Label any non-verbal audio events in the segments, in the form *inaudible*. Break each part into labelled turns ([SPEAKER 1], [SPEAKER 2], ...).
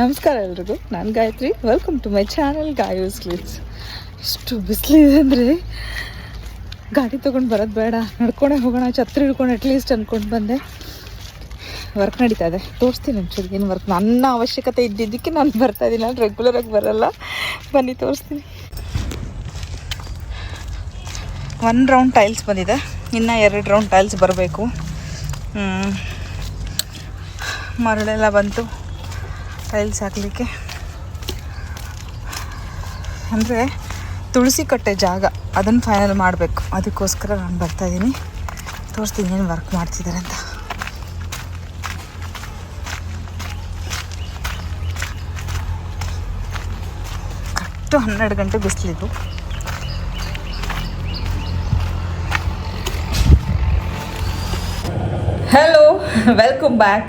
[SPEAKER 1] ನಮಸ್ಕಾರ ಎಲ್ರಿಗೂ, ನಾನು Gayathri. Welcome to my channel Gayu's clips ಎಷ್ಟು ಬಿಸಿಲಿದೆ ಅಂದರೆ ಗಾಡಿ ತೊಗೊಂಡು ಬರೋದು ಬೇಡ. ನಡ್ಕೊಂಡೆ ಹೋಗೋಣ, ಛತ್ರಿ ಹಿಡ್ಕೊಂಡು ಅಟ್ಲೀಸ್ಟ್ ಅಂದ್ಕೊಂಡು ಬಂದೆ. ವರ್ಕ್ ನಡೀತಾ ಇದೆ. ತೋರಿಸ್ತೀನಿ ಒಂಚೂರು ಏನು ವರ್ಕ್ ನನ್ನ ಅವಶ್ಯಕತೆ ಇದ್ದಿದ್ದಕ್ಕೆ ನಾನು ಬರ್ತಾ ಇದ್ದೀನಿ. ನಾನು ರೆಗ್ಯುಲರಾಗಿ ಬರಲ್ಲ. ಬನ್ನಿ, ತೋರಿಸ್ತೀನಿ. ಒನ್ ರೌಂಡ್ ಟೈಲ್ಸ್ ಬಂದಿದೆ. ಇನ್ನು ಎರಡು ರೌಂಡ್ ಟೈಲ್ಸ್ ಬರಬೇಕು. ಮರಳೆಲ್ಲ ಬಂತು. ಟೈಲ್ಸ್ ಹಾಕಲಿಕ್ಕೆ. ಅಂದರೆ ತುಳಸಿ ಕಟ್ಟೆ ಜಾಗ, ಅದನ್ನು ಫೈನಲ್ ಮಾಡಬೇಕು. ಅದಕ್ಕೋಸ್ಕರ ನಾನು ಬರ್ತಾಯಿದ್ದೀನಿ ತೋರಿಸ್ತೀನಿ ಏನು ವರ್ಕ್ ಮಾಡ್ತಿದ್ದಾರೆ ಅಂತ. ಕರೆಕ್ಟು ಹನ್ನೆರಡು ಗಂಟೆ ಬಿಸಿಲಿದ್ದು ಹಲೋ ವೆಲ್ಕಮ್ ಬ್ಯಾಕ್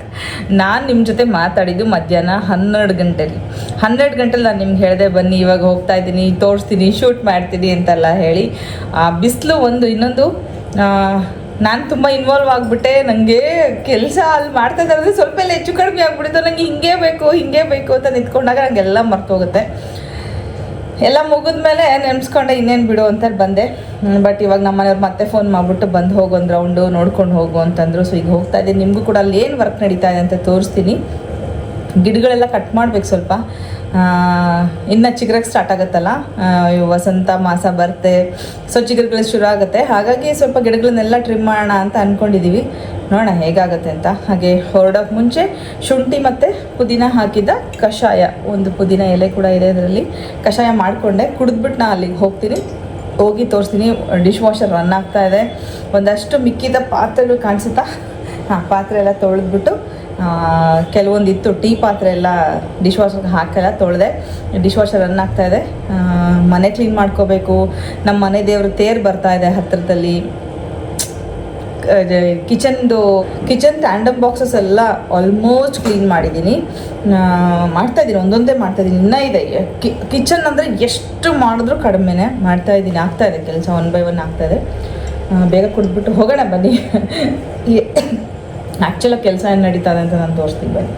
[SPEAKER 1] ನಾನು ನಿಮ್ಮ ಜೊತೆ ಮಾತಾಡಿದ್ದು ಮಧ್ಯಾಹ್ನ ಹನ್ನೆರಡು ಗಂಟೆಲಿ. ಹನ್ನೆರಡು ಗಂಟೆಲಿ ನಾನು ನಿಮ್ಗೆ ಹೇಳಿದೆ, ಬನ್ನಿ, ಇವಾಗ ಹೋಗ್ತಾ ಇದ್ದೀನಿ, ತೋರಿಸ್ತೀನಿ, ಶೂಟ್ ಮಾಡ್ತೀನಿ ಅಂತೆಲ್ಲ ಹೇಳಿ. ಆ ಬಿಸಿಲು ಒಂದು, ಇನ್ನೊಂದು ನಾನು ತುಂಬ ಇನ್ವಾಲ್ವ್ ಆಗಿಬಿಟ್ಟೆ ನನಗೆ ಕೆಲಸ ಅಲ್ಲಿ ಮಾಡ್ತಾ ಇದ್ದಾರೆ ಸ್ವಲ್ಪ ಎಲ್ಲ ಹೆಚ್ಚು ಕಡಿಮೆ ಆಗ್ಬಿಟ್ಟಿತ್ತು ನನಗೆ ಹಿಂಗೆ ಬೇಕು ಹಿಂಗೆ ಬೇಕು ಅಂತ ನಿಂತ್ಕೊಂಡಾಗ ನನಗೆಲ್ಲ ಮರ್ತೋಗುತ್ತೆ ಎಲ್ಲ ಮುಗಿದ್ಮೇಲೆ ನೆನೆಸ್ಕೊಂಡೆ ಇನ್ನೇನು ಬಿಡು ಅಂತ ಬಂದೆ. ಬಟ್ ಇವಾಗ ನಮ್ಮ ಮನೆಯವ್ರು ಮತ್ತೆ ಫೋನ್ ಮಾಡಿಬಿಟ್ಟು ಬಂದು ಹೋಗೋ ಒಂದು ರೌಂಡು ನೋಡ್ಕೊಂಡು ಹೋಗು ಅಂತಂದರು. ಸೊ ಈಗ ಹೋಗ್ತಾ ಇದ್ದೀನಿ. ನಿಮಗೂ ಕೂಡ ಅಲ್ಲಿ ಏನು ವರ್ಕ್ ನಡೀತಾ ಇದೆ ಅಂತ ತೋರಿಸ್ತೀನಿ. ಗಿಡಗಳೆಲ್ಲ ಕಟ್ ಮಾಡ್ಬೇಕು ಸ್ವಲ್ಪ. ಇನ್ನು ಚಿಗ್ರಕ್ಕೆ ಸ್ಟಾರ್ಟ್ ಆಗುತ್ತಲ್ಲ? ವಸಂತ ಮಾಸ ಬರುತ್ತೆ ಸೊ ಚಿಗುರುಗಳು ಶುರು ಆಗುತ್ತೆ. ಹಾಗಾಗಿ ಸ್ವಲ್ಪ ಗಿಡಗಳನ್ನೆಲ್ಲ ಟ್ರಿಮ್ ಮಾಡೋಣ ಅಂತ ಅಂದ್ಕೊಂಡಿದ್ದೀವಿ ನೋಡೋಣ ಹೇಗಾಗುತ್ತೆ ಅಂತ. ಹಾಗೆ ಹೊರಡೋಕೆ ಮುಂಚೆ ಶುಂಠಿ ಮತ್ತು ಪುದೀನ ಹಾಕಿದ ಕಷಾಯ. ಒಂದು ಪುದೀನ ಎಲೆ ಕೂಡ ಇದೆ ಅದರಲ್ಲಿ. ಕಷಾಯ ಮಾಡಿಕೊಂಡೆ. ಕುಡಿದ್ಬಿಟ್ಟು ನಾನು ಅಲ್ಲಿಗೆ ಹೋಗ್ತೀನಿ. ಹೋಗಿ ತೋರಿಸ್ತೀನಿ. ಡಿಶ್ ವಾಷರ್ ರನ್ ಆಗ್ತಾ ಇದೆ. ಒಂದಷ್ಟು ಮಿಕ್ಕಿದ ಪಾತ್ರೆಗಳು ಕಾಣಿಸುತ್ತಾ? ಹಾಂ, ಪಾತ್ರೆ ಎಲ್ಲ ತೊಳೆದ್ಬಿಟ್ಟು ಕೆಲವೊಂದು ಇತ್ತು. ಟೀ ಪಾತ್ರೆ ಎಲ್ಲ ಡಿಶ್ ವಾಷರ್ಗೆ ಹಾಕಲ್ಲ, ತೊಳೆದೆ. ಡಿಶ್ ವಾಷರ್ ರನ್ ಆಗ್ತಾ ಇದೆ. ಮನೆ ಕ್ಲೀನ್ ಮಾಡ್ಕೋಬೇಕು. ನಮ್ಮ ಮನೆ ದೇವರು ತೇರು ಬರ್ತಾ ಇದೆ ಹತ್ತಿರದಲ್ಲಿ ಕಿಚನ್ದು ಕಿಚನ್ ಟ್ಯಾಂಡಮ್ ಬಾಕ್ಸಸ್ ಎಲ್ಲ ಆಲ್ಮೋಸ್ಟ್ ಕ್ಲೀನ್ ಮಾಡಿದ್ದೀನಿ. ಮಾಡ್ತಾ ಇದ್ದೀನಿ ಒಂದೊಂದೇ ಮಾಡ್ತಾ ಇದ್ದೀನಿ ಇನ್ನೂ ಇದೆ. ಕಿಚನ್ ಅಂದರೆ ಎಷ್ಟು ಮಾಡಿದ್ರೂ ಕಡಿಮೆನೇ ಮಾಡ್ತಾ ಇದ್ದೀನಿ ಆಗ್ತಾ ಇದೆ, ಕೆಲಸ ಒನ್ ಬೈ ಒನ್ ಆಗ್ತಾ ಇದೆ. ಬೇಗ ಕುಡಿದ್ಬಿಟ್ಟು ಹೋಗೋಣ ಬನ್ನಿ. ಆ್ಯಕ್ಚುಲಾಗಿ ಕೆಲಸ ಏನು ನಡೀತದೆ ಅಂತ ನಾನು ತೋರಿಸ್ತೀನಿ ಬನ್ನಿ.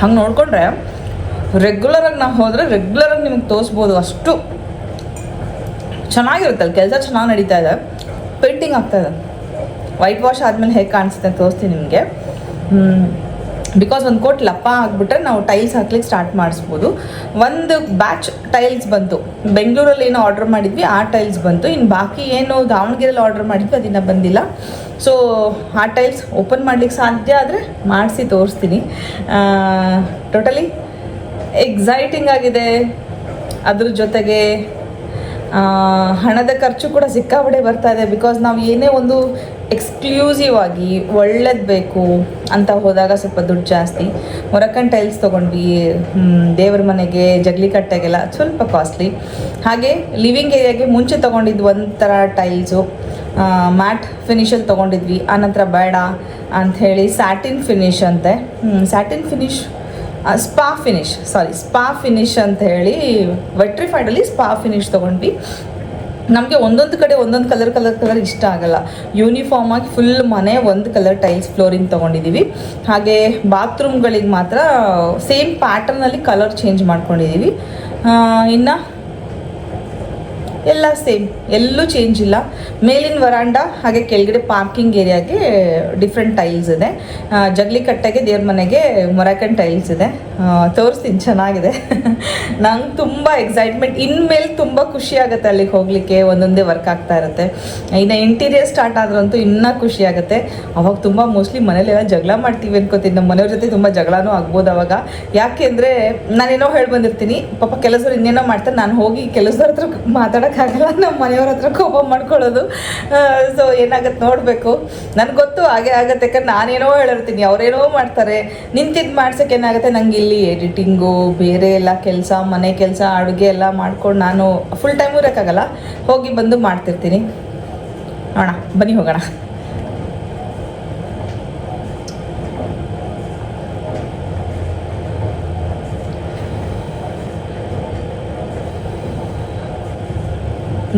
[SPEAKER 1] ಹಂಗೆ ನೋಡಿಕೊಂಡ್ರೆ ರೆಗ್ಯುಲರಾಗಿ ನಾವು ಹೋದರೆ ರೆಗ್ಯುಲರಾಗಿ ನಿಮ್ಗೆ ತೋರಿಸ್ಬೋದು ಅಷ್ಟು ಚೆನ್ನಾಗಿರುತ್ತೆ ಅಲ್ಲಿ ಕೆಲಸ ಚೆನ್ನಾಗಿ ನಡೀತಾ ಇದೆ. ಪೇಂಟಿಂಗ್ ಆಗ್ತಾ ಇದೆ. ವೈಟ್ ವಾಶ್ ಆದಮೇಲೆ ಹೇಗೆ ಕಾಣಿಸುತ್ತೆ ತೋರಿಸ್ತೀನಿ ನಿಮಗೆ. ಬಿಕಾಸ್ ಒಂದು ಕೋಟ್ ಲಪ್ಪ ಆಗಿಬಿಟ್ರೆ ನಾವು ಟೈಲ್ಸ್ ಹಾಕ್ಲಿಕ್ಕೆ ಸ್ಟಾರ್ಟ್ ಮಾಡಿಸ್ಬೋದು. ಒಂದು ಬ್ಯಾಚ್ ಟೈಲ್ಸ್ ಬಂತು. ಬೆಂಗಳೂರಲ್ಲಿ ಏನೋ ಆರ್ಡರ್ ಮಾಡಿದ್ವಿ, ಆ ಟೈಲ್ಸ್ ಬಂತು. ಇನ್ನು ಬಾಕಿ ಏನು ದಾವಣಗೆರೆಯಲ್ಲಿ ಆರ್ಡರ್ ಮಾಡಿದ್ವಿ, ಅದಿನ್ನ ಬಂದಿಲ್ಲ. ಸೊ ಆ ಟೈಲ್ಸ್ ಓಪನ್ ಮಾಡ್ಲಿಕ್ಕೆ ಸಾಧ್ಯ ಆದರೆ ಮಾಡಿಸಿ ತೋರಿಸ್ತೀನಿ. ಟೋಟಲಿ ಎಕ್ಸೈಟಿಂಗ್ ಆಗಿದೆ. ಅದ್ರ ಜೊತೆಗೆ ಹಣದ ಖರ್ಚು ಕೂಡ ಸಿಕ್ಕಾಪಟ್ಟೆ ಬರ್ತಾ ಇದೆ. ಬಿಕಾಸ್ ನಾವು ಏನೇ ಒಂದು ಎಕ್ಸ್ಕ್ಲೂಸಿವ್ ಆಗಿ ಒಳ್ಳೇದು ಬೇಕು ಅಂತ ಹೋದಾಗ ಸ್ವಲ್ಪ ದುಡ್ಡು ಜಾಸ್ತಿ. ಮೊರಕನ್ ಟೈಲ್ಸ್ ತೊಗೊಂಡ್ವಿ ದೇವ್ರ ಮನೆಗೆ, ಜಗಲಿ ಕಟ್ಟೆಗೆಲ್ಲ ಸ್ವಲ್ಪ ಕಾಸ್ಟ್ಲಿ ಹಾಗೆ ಲಿವಿಂಗ್ ಏರಿಯಾಗೆ ಮುಂಚೆ ತೊಗೊಂಡಿದ್ದು ಒಂಥರ ಟೈಲ್ಸು ಮ್ಯಾಟ್ ಫಿನಿಷಲ್ಲಿ ತೊಗೊಂಡಿದ್ವಿ. ಆನಂತರ ಬೇಡ ಅಂಥೇಳಿ ಸ್ಯಾಟಿನ್ ಫಿನಿಶ್ ಅಂತೆ. Satin finish spa finish sorry spa finish ಅಂತ ಹೇಳಿ ವೆಟ್ರಿಫೈಡಲ್ಲಿ ಸ್ಪಾ ಫಿನಿಶ್ ತೊಗೊಂಡ್ವಿ. ನಮಗೆ ಒಂದೊಂದು ಕಡೆ ಒಂದೊಂದು ಕಲರ್ ಕಲರ್ ಕಲರ್ ಇಷ್ಟ ಆಗಲ್ಲ. ಯೂನಿಫಾರ್ಮ್ ಆಗಿ ಫುಲ್ ಮನೆ ಒಂದು ಕಲರ್ ಟೈಲ್ಸ್ ಫ್ಲೋರಿಂಗ್ ತೊಗೊಂಡಿದ್ದೀವಿ ಹಾಗೆ ಬಾತ್ರೂಮ್ಗಳಿಗೆ ಮಾತ್ರ ಸೇಮ್ ಪ್ಯಾಟರ್ನಲ್ಲಿ ಕಲರ್ ಚೇಂಜ್ ಮಾಡ್ಕೊಂಡಿದ್ದೀವಿ ಇನ್ನು ಎಲ್ಲ ಸೇಮ್, ಎಲ್ಲೂ ಚೇಂಜ್ ಇಲ್ಲ. ಮೇಲಿನ ವರಾಂಡ, ಹಾಗೆ ಕೆಳಗಡೆ ಪಾರ್ಕಿಂಗ್ ಏರಿಯಾಗೆ ಡಿಫ್ರೆಂಟ್ ಟೈಲ್ಸ್ ಇದೆ. ಜಗಲಿ ಕಟ್ಟೆಗೆ ದೇವ್ರ ಮನೆಗೆ ಮೊರಾಕನ್ ಟೈಲ್ಸ್ ಇದೆ. ತೋರಿಸ್ತೀನಿ, ಚೆನ್ನಾಗಿದೆ. *laughs* ನಂಗೆ ತುಂಬ ಎಕ್ಸೈಟ್ಮೆಂಟ್ ಇನ್ಮೇಲೆ ತುಂಬ ಖುಷಿ ಆಗುತ್ತೆ ಅಲ್ಲಿಗೆ ಹೋಗಲಿಕ್ಕೆ, ಒಂದೊಂದೇ ವರ್ಕ್ ಆಗ್ತಾ ಇರುತ್ತೆ. ಇನ್ನು ಇಂಟೀರಿಯರ್ ಸ್ಟಾರ್ಟ್ ಆದ್ರಂತೂ ಇನ್ನೂ ಖುಷಿ ಆಗುತ್ತೆ. ಅವಾಗ ತುಂಬ ಮೋಸ್ಟ್ಲಿ ಮನೇಲೆಲ್ಲ ಜಗಳ ಮಾಡ್ತೀವಿ ಅನ್ಕೋತೀನಿ. ನಮ್ಮ ಮನೆಯವ್ರ ಜೊತೆ ತುಂಬ ಜಗಳನೂ ಆಗ್ಬೋದು ಅವಾಗ. ಯಾಕೆ ಅಂದರೆ ನಾನೇನೋ ಹೇಳಿ ಬಂದಿರ್ತೀನಿ, ಪಾಪ ಕೆಲಸದವ್ರು ಇನ್ನೇನೋ ಮಾಡ್ತಾರೆ, ನಾನು ಹೋಗಿ ಕೆಲಸದವ್ರ ಹತ್ರ ಮಾತಾಡೋಕ್ಕಾಗಲ್ಲ ನಮ್ಮ ಮನೆಯವ್ರ ಹತ್ರ ಕೋಪ ಮಾಡ್ಕೊಳ್ಳೋದು. ಸೊ ಏನಾಗುತ್ತೆ ನೋಡಬೇಕು. ನನಗೆ ಗೊತ್ತು, ಹಾಗೆ ಆಗುತ್ತೆ, ಯಾಕಂದ್ರೆ ನಾನೇನೋ ಹೇಳಿರ್ತೀನಿ, ಅವರೇನೋ ಮಾಡ್ತಾರೆ. ನಿಂತಿದ್ದು ಮಾಡ್ಸೋಕೆ ಏನಾಗುತ್ತೆ, ನಂಗೆ ಇಲ್ಲಿ ಎಡಿಟಿಂಗು ಬೇರೆ ಎಲ್ಲ ಕೆಲಸ, ಮನೆ ಕೆಲಸ, ಅಡುಗೆ ಎಲ್ಲ ಮಾಡ್ಕೊಂಡು ನಾನು ಫುಲ್ ಟೈಮು ಇರೋಕ್ಕಾಗಲ್ಲ. ಹೋಗಿ ಬಂದು ಮಾಡ್ತಿರ್ತೀನಿ. ನೋಡೋಣ, ಬನ್ನಿ ಹೋಗೋಣ.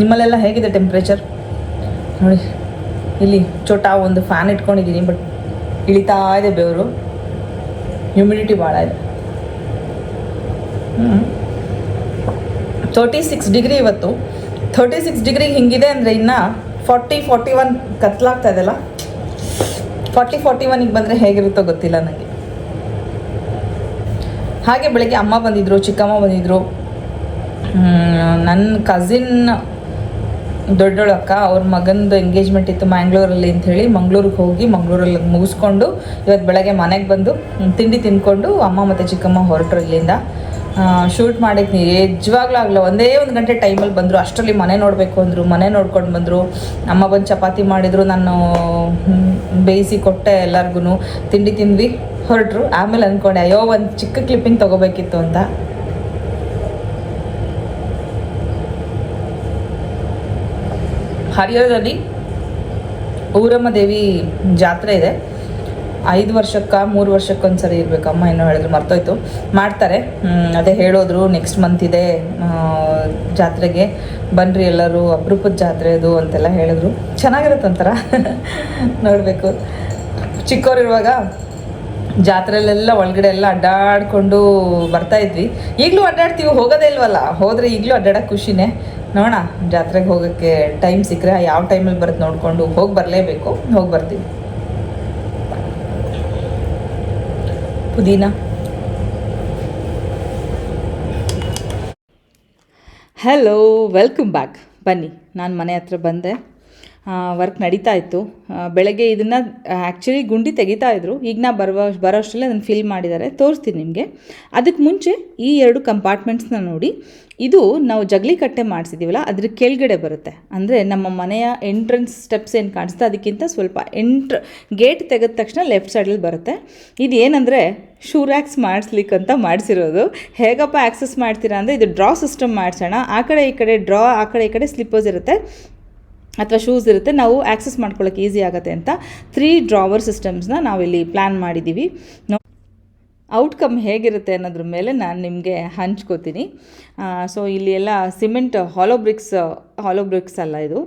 [SPEAKER 1] ನಿಮ್ಮಲ್ಲೆಲ್ಲ ಹೇಗಿದೆ ಟೆಂಪ್ರೇಚರ್ ನೋಡಿ, ಇಲ್ಲಿ ಚೋಟ ಒಂದು ಫ್ಯಾನ್ ಇಟ್ಕೊಂಡಿದ್ದೀನಿ ಬಟ್ ಇಳಿತಾ ಇದೆ ಬೆವರು. ಹ್ಯುಮಿಡಿಟಿ ಭಾಳ ಇದೆ. ಹ್ಞೂ ತರ್ಟಿ ಸಿಕ್ಸ್ ಡಿಗ್ರಿ ಇವತ್ತು. ತರ್ಟಿ ಸಿಕ್ಸ್ ಡಿಗ್ರಿ ಹಿಂಗಿದೆ ಅಂದರೆ ಇನ್ನು ಫಾರ್ಟಿ ಫಾರ್ಟಿ ಒನ್ ಕತ್ಲಾಗ್ತಾ ಇದೆಲ್ಲ ಫಾರ್ಟಿ ಫಾರ್ಟಿ ಒನ್ಗೆ ಬಂದರೆ ಹೇಗಿರುತ್ತೋ ಗೊತ್ತಿಲ್ಲ ನನಗೆ ಹಾಗೆ ಬೆಳಗ್ಗೆ ಅಮ್ಮ ಬಂದಿದ್ದರು ಚಿಕ್ಕಮ್ಮ ಬಂದಿದ್ದರು ನನ್ನ ಕಸಿನ್ ದೊಡ್ಡೋಳು ಅಕ್ಕ ಅವ್ರ ಮಗಂದು ಎಂಗೇಜ್ಮೆಂಟ್ ಇತ್ತು ಮ್ಯಾಂಗ್ಳೂರಲ್ಲಿ ಅಂಥೇಳಿ, ಮಂಗ್ಳೂರಿಗೆ ಹೋಗಿ ಮಂಗ್ಳೂರಲ್ಲಿ ಮುಗಿಸ್ಕೊಂಡು ಇವತ್ತು ಬೆಳಗ್ಗೆ ಮನೆಗೆ ಬಂದು ತಿಂಡಿ ತಿಂದ್ಕೊಂಡು ಅಮ್ಮ ಮತ್ತು ಚಿಕ್ಕಮ್ಮ ಹೊರಟರು ಇಲ್ಲಿಂದ ಶೂಟ್ ಮಾಡಿದ್ನಿ ನಿಜವಾಗ್ಲೂ ಆಗಲ್ಲ ಒಂದೇ ಒಂದು ಗಂಟೆ ಟೈಮಲ್ಲಿ ಬಂದರು. ಅಷ್ಟರಲ್ಲಿ ಮನೆ ನೋಡಬೇಕು ಅಂದರು, ಮನೆ ನೋಡ್ಕೊಂಡು ಬಂದರು. ಅಮ್ಮ ಬಂದು ಚಪಾತಿ ಮಾಡಿದರು, ನಾನು ಬೇಯಿಸಿ ಕೊಟ್ಟೆ ಎಲ್ಲರಿಗೂ ತಿಂಡಿ ತಿಂದ್ವಿ, ಹೊರಟರು. ಆಮೇಲೆ ಅಂದ್ಕೊಂಡೆ ಅಯ್ಯೋ, ಒಂದು ಚಿಕ್ಕ ಕ್ಲಿಪ್ಪಿಂಗ್ ತೊಗೋಬೇಕಿತ್ತು ಅಂತ. ಹರಿಹರದಲ್ಲಿ ಊರಮ್ಮ ದೇವಿ ಜಾತ್ರೆ ಇದೆ. ಐದು ವರ್ಷಕ್ಕ, ಮೂರು ವರ್ಷಕ್ಕೊಂದ್ಸರಿ ಇರಬೇಕು ಅಮ್ಮ ಏನೋ ಹೇಳಿದ್ರು, ಮರ್ತೋಯ್ತು. ಮಾಡ್ತಾರೆ. ಅದೇ ಹೇಳೋದ್ರು ನೆಕ್ಸ್ಟ್ ಮಂತ್ ಇದೆ ಜಾತ್ರೆಗೆ. ಬನ್ನಿರಿ ಎಲ್ಲರೂ, ಅಪರೂಪದ ಜಾತ್ರೆ ಅದು ಅಂತೆಲ್ಲ ಹೇಳಿದ್ರು. ಚೆನ್ನಾಗಿರುತ್ತೆ ಒಂಥರ. *laughs* ನೋಡಬೇಕು. ಚಿಕ್ಕವರಿರುವಾಗ ಜಾತ್ರೆಲೆಲ್ಲ ಒಳಗಡೆ ಎಲ್ಲ ಅಡ್ಡಾಡ್ಕೊಂಡು ಬರ್ತಾ ಇದ್ವಿ. ಈಗಲೂ ಅಡ್ಡಾಡ್ತೀವಿ, ಹೋಗೋದೇ ಇಲ್ವಲ್ಲ? ಹೋದರೆ ಈಗಲೂ ಅಡ್ಡಾಡೋಕೆ ಖುಷಿನೇ. ನೋಡೋಣ, ಜಾತ್ರೆಗೆ ಹೋಗೋಕ್ಕೆ ಟೈಮ್ ಸಿಕ್ಕರೆ ಯಾವ ಟೈಮಲ್ಲಿ ಬರುತ್ತೆ ನೋಡಿಕೊಂಡು ಹೋಗಿ ಬರಲೇಬೇಕು, ಹೋಗಿ ಬರ್ತೀವಿ. ಪುದೀನ. ಹಲೋ ವೆಲ್ಕಮ್ ಬ್ಯಾಕ್ ಬನ್ನಿ, ನಾನು ಮನೆ ಹತ್ರ ಬಂದೆ. ವರ್ಕ್ ನಡೀತಾ ಇತ್ತು. ಬೆಳಗ್ಗೆ ಇದನ್ನು ಆ್ಯಕ್ಚುಲಿ ಗುಂಡಿ ತೆಗಿತಾ ಇದ್ರು. ಈಗ ನಾ ಬರುವ, ಬರೋ ಅಷ್ಟರಲ್ಲೇ ಅದನ್ನು ಫಿಲ್ ಮಾಡಿದ್ದಾರೆ ತೋರಿಸ್ತೀನಿ ನಿಮಗೆ. ಅದಕ್ಕೆ ಮುಂಚೆ ಈ ಎರಡು ಕಂಪಾರ್ಟ್ಮೆಂಟ್ಸ್ನ ನೋಡಿ. ಇದು ನಾವು ಜಗಲಿ ಕಟ್ಟೆ ಮಾಡಿಸಿದ್ದೀವಲ್ಲ ಅದ್ರ ಕೆಳಗಡೆ ಬರುತ್ತೆ. ಅಂದರೆ ನಮ್ಮ ಮನೆಯ ಎಂಟ್ರೆನ್ಸ್ ಸ್ಟೆಪ್ಸ್ ಏನು ಕಾಣಿಸ್ತಾ ಅದಕ್ಕಿಂತ ಸ್ವಲ್ಪ ಎಂಟ್ರ್ ಗೇಟ್ ತೆಗೆದ ತಕ್ಷಣ ಲೆಫ್ಟ್ ಸೈಡಲ್ಲಿ ಬರುತ್ತೆ. ಇದು ಏನಂದರೆ ಶೂ ರ್ಯಾಕ್ಸ್ ಮಾಡಿಸ್ಲಿಕ್ಕೆ ಅಂತ ಮಾಡಿಸಿರೋದು. ಹೇಗಪ್ಪ ಆ್ಯಕ್ಸಸ್ ಮಾಡ್ತೀರಾ ಅಂದರೆ, ಇದು ಡ್ರಾ ಸಿಸ್ಟಮ್ ಮಾಡಿಸೋಣ. ಆ ಕಡೆ ಈ ಕಡೆ ಡ್ರಾ ಆ ಕಡೆ ಈ ಕಡೆ ಸ್ಲಿಪ್ಪರ್ಸ್ ಇರುತ್ತೆ. ಅಥವಾ ಶೂಸ್ ಇರುತ್ತೆ, ನಾವು ಆ್ಯಕ್ಸೆಸ್ ಮಾಡ್ಕೊಳ್ಳೋಕೆ ಈಸಿ ಆಗುತ್ತೆ ಅಂತ ತ್ರೀ ಡ್ರಾವರ್ ಸಿಸ್ಟಮ್ಸ್ನ ನಾವಿಲ್ಲಿ ಪ್ಲ್ಯಾನ್ ಮಾಡಿದ್ದೀವಿ ಔಟ್ಕಮ್ ಹೇಗಿರುತ್ತೆ ಅನ್ನೋದ್ರ ಮೇಲೆ ನಾನು ನಿಮಗೆ ಹಂಚ್ಕೋತೀನಿ. ಸೊ ಇಲ್ಲಿ ಎಲ್ಲ cement hollow bricks hollow bricks ಅಲ್ಲ ಇದು.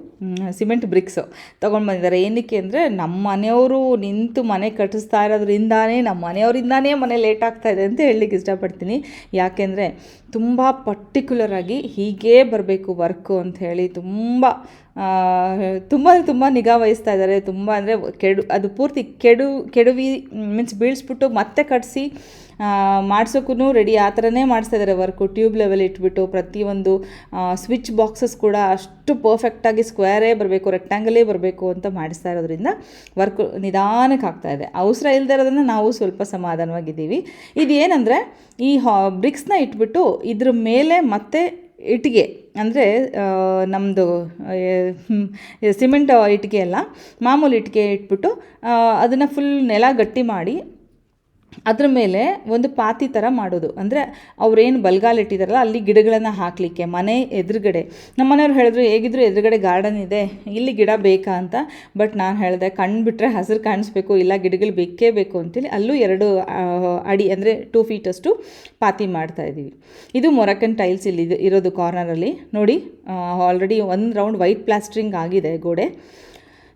[SPEAKER 1] ಸಿಮೆಂಟ್ ಬ್ರಿಕ್ಸ್ ತೊಗೊಂಡು ಬಂದಿದ್ದಾರೆ. ಏನಕ್ಕೆ ಅಂದರೆ ನಮ್ಮ ಮನೆಯವರು ನಿಂತು ಮನೆ ಕಟ್ಟಿಸ್ತಾ ಇರೋದ್ರಿಂದಾನೇ ನಮ್ಮ ಮನೆಯವರಿಂದಾನೇ ಮನೆ ಲೇಟ್ ಆಗ್ತಾ ಇದೆ ಅಂತ ಹೇಳಲಿಕ್ಕೆ ಇಷ್ಟಪಡ್ತೀನಿ. ಯಾಕೆಂದರೆ ತುಂಬ ಪರ್ಟಿಕ್ಯುಲರಾಗಿ ಹೀಗೇ ಬರಬೇಕು ವರ್ಕು ಅಂತ ಹೇಳಿ ತುಂಬ ತುಂಬ ತುಂಬ ನಿಗಾ ವಹಿಸ್ತಾ ಇದ್ದಾರೆ. ತುಂಬ ಅಂದರೆ, ಕೆಡು, ಅದು ಪೂರ್ತಿ ಕೆಡು, ಕೆಡುವಿ ಮೀನ್ಸ್ ಬೀಳಿಸ್ಬಿಟ್ಟು ಮತ್ತೆ ಕಟ್ಟಿಸಿ ಮಾಡ್ಸೋಕ್ಕೂ ರೆಡಿ ಆ ಥರನೇ ಮಾಡಿಸ್ತಾ ಇದ್ದಾರೆ ವರ್ಕು ಟ್ಯೂಬ್ ಲೆವೆಲ್ ಇಟ್ಬಿಟ್ಟು ಪ್ರತಿಯೊಂದು ಸ್ವಿಚ್ ಬಾಕ್ಸಸ್ ಕೂಡ ಅಷ್ಟು ಪರ್ಫೆಕ್ಟಾಗಿ ಸ್ಕ್ವೇರೇ ಬರಬೇಕು ರೆಕ್ಟ್ಯಾಂಗಲೇ ಬರಬೇಕು ಅಂತ ಮಾಡಿಸ್ತಾ ಇರೋದ್ರಿಂದ ವರ್ಕ್ ನಿಧಾನಕ್ಕೆ ಆಗ್ತಾ ಇದೆ. ಅವಸರ ಇಲ್ಲದೆ ಇರೋದನ್ನು ನಾವು ಸ್ವಲ್ಪ ಸಮಾಧಾನವಾಗಿದ್ದೀವಿ. ಇದು ಏನಂದರೆ ಈ ಹಾ ಬ್ರಿಕ್ಸ್ನ ಇಟ್ಬಿಟ್ಟು ಇದ್ರ ಮೇಲೆ ಮತ್ತೆ ಇಟ್ಟಿಗೆ, ಅಂದರೆ ನಮ್ಮದು ಸಿಮೆಂಟ್ ಇಟ್ಟಿಗೆ ಅಲ್ಲ, ಮಾಮೂಲಿ ಇಟ್ಟಿಗೆ ಇಟ್ಬಿಟ್ಟು ಅದನ್ನು ಫುಲ್ ನೆಲ ಗಟ್ಟಿ ಮಾಡಿ ಅದ್ರ ಮೇಲೆ ಒಂದು ಪಾತಿ ಥರ ಮಾಡೋದು. ಅಂದರೆ ಅವ್ರೇನು ಬಲ್ಗಾಲ್ ಇಟ್ಟಿದ್ದಾರಲ್ಲ ಅಲ್ಲಿ ಗಿಡಗಳನ್ನು ಹಾಕಲಿಕ್ಕೆ, ಮನೆ ಎದುರುಗಡೆ. ನಮ್ಮ ಮನೆಯವ್ರು ಹೇಳಿದ್ರು, ಹೇಗಿದ್ರು ಎದುರುಗಡೆ ಗಾರ್ಡನ್ ಇದೆ, ಇಲ್ಲಿ ಗಿಡ ಬೇಕಾ ಅಂತ? ಬಟ್ ನಾನು ಹೇಳಿದೆ ಕಣ್ಣು ಬಿಟ್ಟರೆ ಹಸಿರು ಕಾಣಿಸ್ಬೇಕು, ಇಲ್ಲ ಗಿಡಗಳು ಬೇಕೇ ಬೇಕು ಅಂತೇಳಿ ಅಲ್ಲೂ ಎರಡು ಅಡಿ, ಅಂದರೆ ಟೂ ಫೀಟಷ್ಟು ಪಾತಿ ಮಾಡ್ತಾ ಇದ್ದೀವಿ. ಇದು ಮೊರಕನ್ ಟೈಲ್ಸ್ ಇಲ್ಲಿ ಇರೋದು ಕಾರ್ನರಲ್ಲಿ ನೋಡಿ ಆಲ್ರೆಡಿ ಒಂದು ರೌಂಡ್ ವೈಟ್ ಪ್ಲಾಸ್ಟ್ರಿಂಗ್ ಆಗಿದೆ ಗೋಡೆ.